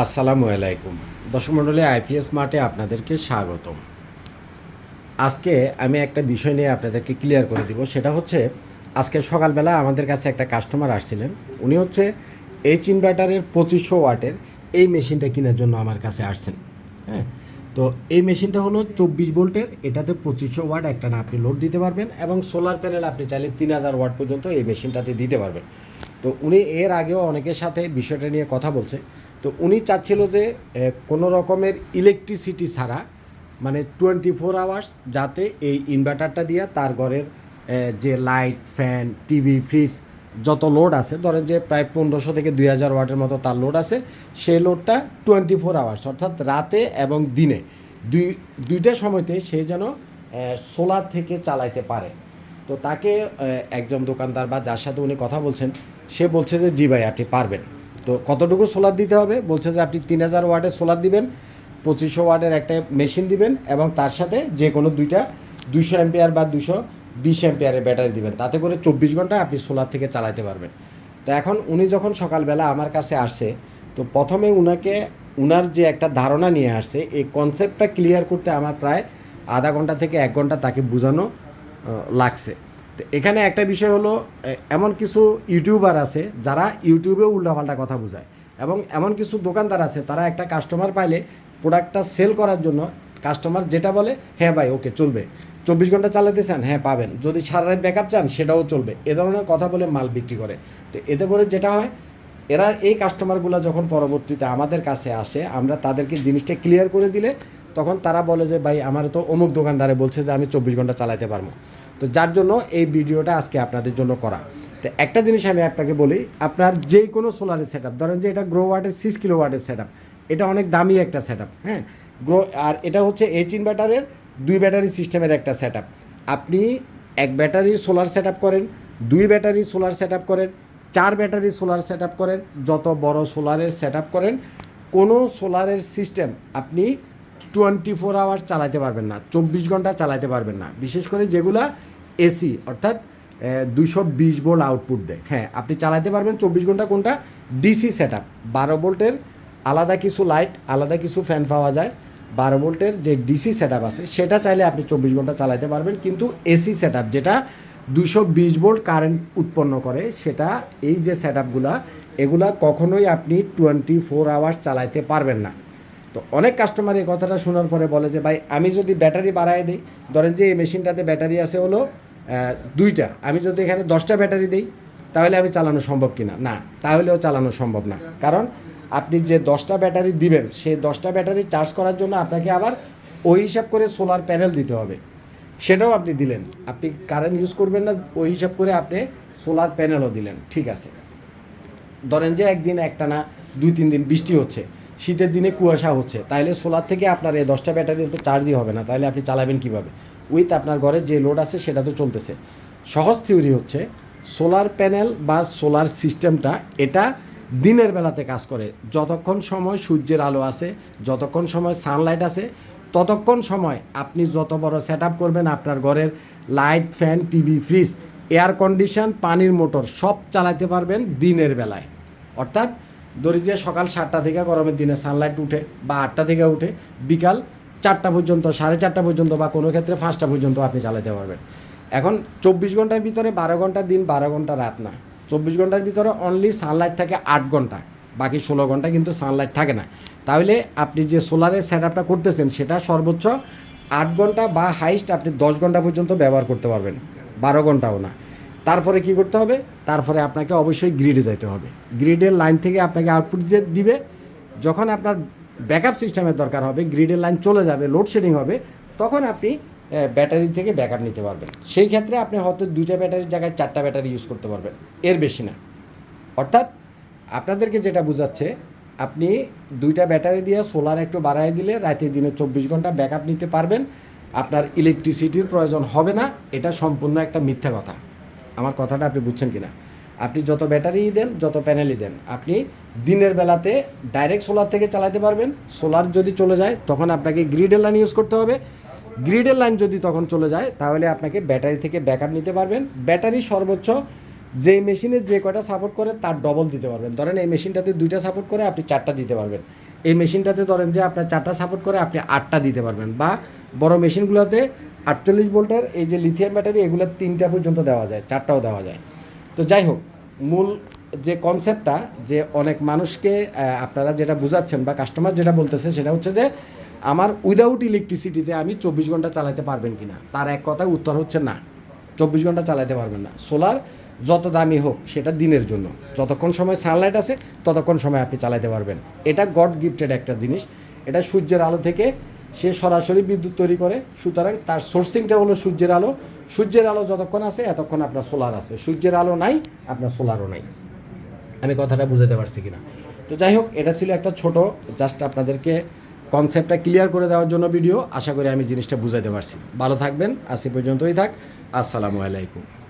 আসসালামু আলাইকুম। দর্শক মণ্ডলী, আইপিএস মার্টে আপনাদেরকে স্বাগতম। আজকে আমি একটা বিষয় নিয়ে আপনাদেরকে ক্লিয়ার করে দিব। সেটা হচ্ছে, আজকে সকালবেলা আমাদের কাছে একটা কাস্টমার আসছিলেন। উনি হচ্ছে এইচ ইনভার্টারের পঁচিশশো ওয়াটের এই মেশিনটা কেনার জন্য আমার কাছে আসছেন। হ্যাঁ তো এই মেশিনটা হলো চব্বিশ ভোল্টের। এটাতে পঁচিশশো ওয়াট একটা না আপনি লোড দিতে পারবেন এবং সোলার প্যানেল আপনি চাইলে তিন হাজার ওয়াট পর্যন্ত এই মেশিনটাতে দিতে পারবেন। তো উনি এর আগেও অনেকের সাথে বিষয়টা নিয়ে কথা বলছে। তো উনি চাচ্ছিল যে কোনো রকমের ইলেকট্রিসিটি ছাড়া মানে টোয়েন্টি ফোর আওয়ার্স যাতে এই ইনভার্টারটা দিয়ে তার ঘরের যে লাইট ফ্যান টিভি ফ্রিজ যত লোড আছে, ধরেন যে প্রায় পনেরোশো থেকে দুই হাজার ওয়াটের মতো তার লোড আছে, সেই লোডটা টোয়েন্টি ফোর আওয়ার্স অর্থাৎ রাতে এবং দিনে। দুই, দুইটা সময়তে সে যেন সোলার থেকে চালাইতে পারে। তো তাকে একজন দোকানদার বা যার সাথে উনি কথা বলছেন, সে বলছে যে, জি ভাই, আপনি পারবেন। তো কতটুকু সোলার দিতে হবে? বলছে যে আপনি তিন হাজার ওয়াটের সোলার দিবেন, পঁচিশশো ওয়াটের একটা মেশিন দিবেন এবং তার সাথে যে কোনো দুইটা দুশো অ্যাম্পিয়ার বা দুশো বিশ অ্যাম্পিয়ারের ব্যাটারি দিবেন। তাতে করে চব্বিশ ঘণ্টা আপনি সোলার থেকে চালাতে পারবেন। তো এখন উনি যখন সকালবেলা আমার কাছে আসছে, তো প্রথমে উনাকে, উনার যে একটা ধারণা নিয়ে আসছে, এই কনসেপ্টটা ক্লিয়ার করতে আমার প্রায় আধা ঘণ্টা থেকে এক ঘণ্টা তাকে বোঝানো লাগছে। তো এখানে একটা বিষয় হলো এমন কিছু ইউটিউবার আছে যারা ইউটিউবে উল্টাপাল্টা কথা বোঝায় এবং এমন কিছু দোকানদার আছে তারা একটা কাস্টমার পাইলে প্রোডাক্টটা সেল করার জন্য কাস্টমার যেটা বলে হ্যাঁ ভাই ওকে চলবে। চব্বিশ ঘণ্টা চালাতে চান হ্যাঁ পাবেন। যদি সারা রাত ব্যাকআপ চান, সেটাও চলবে। এ ধরনের কথা বলে মাল বিক্রি করে। তো এতে করে যেটা হয়, এরা এই কাস্টমারগুলো যখন পরবর্তীতে আমাদের কাছে আসে, আমরা তাদেরকে জিনিসটা ক্লিয়ার করে দিলে তখন তারা বলে যে, ভাই, আমার তো অমুক দোকানদারে বলছে যে, আমি চব্বিশ ঘণ্টা চালাতে পারব। তো যার জন্য এই ভিডিওটা আজকে আপনাদের জন্য করা। তো একটা জিনিস আমি আপনাকে বলি, আপনার যে কোনো সোলারের সেট ধরেন যে এটা গ্রো ওয়াটের সিক্স কিলো ওয়াটের সেট এটা অনেক দামি একটা সেট হ্যাঁ? গ্রো আর এটা হচ্ছে এইচ ইনভার্টারের দুই ব্যাটারি সিস্টেমের একটা সেট আপনি এক ব্যাটারির সোলার সেট করেন, দুই ব্যাটারি সোলার সেট করেন, চার ব্যাটারি সোলার সেট করেন, যত বড় সোলারের সেট করেন, কোনো সোলারের সিস্টেম আপনি টোয়েন্টি ফোর আওয়ার্স চালাতে পারবেন না, চব্বিশ ঘণ্টা চালাতে পারবেন না। বিশেষ করে যেগুলা এসি অর্থাৎ দুশো বিশ ভোল্ট আউটপুট দেয়। হ্যাঁ আপনি চালাতে পারবেন চব্বিশ ঘণ্টা কোনটা? ডিসি সেট আপ বারো ভোল্টের আলাদা কিছু লাইট আলাদা কিছু ফ্যান পাওয়া যায়। বারো ভোল্টের যে ডিসি সেট আপ আছে, সেটা চাইলে আপনি চব্বিশ ঘণ্টা চালাতে পারবেন। কিন্তু এসি সেট আপ যেটা দুশো বিশ ভোল্ট কারেন্ট উৎপন্ন করে, সেটা এই যে সেট আপগুলা এগুলা কখনোই আপনি টোয়েন্টি ফোর আওয়ার্স চালাইতে পারবেন না। তো অনেক কাস্টমার এই কথাটা শোনার পরে বলে যে, ভাই, আমি যদি ব্যাটারি বাড়ায় দিই, ধরেন যে এই মেশিনটাতে ব্যাটারি আছে হলো দুইটা, আমি যদি এখানে দশটা ব্যাটারি দিই, তাহলে আমি চালানো সম্ভব কিনা? না, তাহলেও চালানো সম্ভব না। কারণ আপনি যে দশটা ব্যাটারি দিবেন, সেই দশটা ব্যাটারি চার্জ করার জন্য আপনাকে আবার ওই হিসাব করে সোলার প্যানেল দিতে হবে। সেটাও আপনি দিলেন। আপনি কারেন্ট ইউজ করবেন না, ওই হিসাব করে আপনি সোলার প্যানেলও দিলেন। ঠিক আছে। ধরেন যে একদিন একটা না দুই, তিন দিন বৃষ্টি হচ্ছে। শীতের দিনে কুয়াশা হচ্ছে। তাহলে সোলার থেকে আপনার এই দশটা ব্যাটারি তো চার্জই হবে না। তাহলে আপনি চালাবেন কীভাবে? উইথ আপনার ঘরে যে লোড আছে সেটা তো চলতেছে। সহজ থিওরি হচ্ছে সোলার প্যানেল বা সোলার সিস্টেমটা এটা দিনের বেলাতে কাজ করে। যতক্ষণ সময় সূর্যের আলো আছে, যতক্ষণ সময় সানলাইট আছে, ততক্ষণ সময় আপনি যত বড় সেট করবেন আপনার ঘরের light fan TV fridge air condition পানির মোটর সব চালাতে পারবেন দিনের বেলায়। অর্থাৎ ধরি যে সকাল সাতটা থেকে গরমের দিনে সানলাইট উঠে বা আটটা থেকে উঠে বিকাল চারটা পর্যন্ত, সাড়ে চারটা পর্যন্ত বা কোনো ক্ষেত্রে পাঁচটা পর্যন্ত আপনি চালাতে পারবেন। এখন চব্বিশ ঘণ্টার ভিতরে বারো ঘণ্টা দিন, বারো ঘণ্টা রাত না। চব্বিশ ঘণ্টার ভিতরে অনলি সানলাইট থাকে আট ঘণ্টা, বাকি ষোলো ঘণ্টা কিন্তু সানলাইট থাকে না। তাহলে আপনি যে সোলারের সেট আপটা করতেছেন, সেটা সর্বোচ্চ আট ঘণ্টা বা হাইস্ট আপনি দশ ঘণ্টা পর্যন্ত ব্যবহার করতে পারবেন, বারো ঘন্টাও না। তারপরে কি করতে হবে? তারপরে আপনাকে অবশ্যই গ্রিডে যেতে হবে। গ্রিডের লাইন থেকে আপনাকে আউটপুট দিয়ে দিবে। যখন আপনার ব্যাকআপ সিস্টেমের দরকার হবে গ্রিডের লাইন চলে যাবে লোডশেডিং হবে, তখন আপনি ব্যাটারি থেকে ব্যাকআপ নিতে পারবেন। সেই ক্ষেত্রে আপনি হয়তো দুইটা ব্যাটারির জায়গায় চারটা ব্যাটারি ইউজ করতে পারবেন। এর বেশি না। অর্থাৎ আপনাদেরকে যেটা বোঝাচ্ছে, আপনি দুইটা ব্যাটারি দিয়ে সোলার একটু বাড়াই দিলে রাতে দিনে চব্বিশ ঘণ্টা ব্যাকআপ নিতে পারবেন। আপনার ইলেকট্রিসিটির প্রয়োজন হবে না। এটা সম্পূর্ণ একটা মিথ্যা কথা। আমার কথাটা আপনি বুঝছেন কিনা? আপনি যত ব্যাটারি দেন, যত প্যানেলই দেন, আপনি দিনের বেলাতে ডাইরেক্ট সোলার থেকে চালাতে পারবেন। সোলার যদি চলে যায়, তখন আপনাকে গ্রিডের লাইন ইউজ করতে হবে। গ্রিডের লাইন যদি তখন চলে যায়, তাহলে আপনাকে ব্যাটারি থেকে ব্যাকআপ নিতে পারবেন। ব্যাটারি সর্বোচ্চ যে মেশিনে যে কয়টা সাপোর্ট করে, তার ডবল দিতে পারবেন। ধরেন এই মেশিনটাতে দুইটা সাপোর্ট করে, আপনি চারটা দিতে পারবেন। এই মেশিনটাতে ধরেন যে আপনার চারটা সাপোর্ট করে, আপনি আটটা দিতে পারবেন বা বড় মেশিনগুলোতে আটচল্লিশ ভোল্টের এই যে লিথিয়াম ব্যাটারি এগুলো তিনটা পর্যন্ত দেওয়া যায়, চারটাও দেওয়া যায়। তো যাই হোক, মূল যে কনসেপ্টটা যে অনেক মানুষকে আপনারা যেটা বুঝাচ্ছেন বা কাস্টমার যেটা বলতেছে, সেটা হচ্ছে যে আমার উইদাউট ইলেকট্রিসিটিতে আমি চব্বিশ ঘণ্টা চালাতে পারবেন কি না তার এক কথায় উত্তর হচ্ছে না। চব্বিশ ঘণ্টা চালাতে পারবেন না। সোলার যত দামি হোক, সেটা দিনের জন্য। যতক্ষণ সময় সানলাইট আছে, ততক্ষণ সময় আপনি চালাতে পারবেন। এটা গড গিফটেড একটা জিনিস। এটা সূর্যের আলো থেকে সে সরাসরি বিদ্যুৎ তৈরি করে। সুতরাং তার সোর্সিংটা হলো সূর্যের আলো। সূর্যের আলো যতক্ষণ আছে, এতক্ষণ আপনার সোলার আছে। সূর্যের আলো নাই, আপনার সোলারও নাই। আমি কথাটা বুঝাতে পারছি কিনা? তো যাই হোক, এটা ছিল একটা ছোট জাস্ট আপনাদেরকে কনসেপ্টটা ক্লিয়ার করে দেওয়ার জন্য ভিডিও আশা করি আমি জিনিসটা বুঝাতে পারছি। ভালো থাকবেন, আজ পর্যন্তই থাক। আসসালামু আলাইকুম।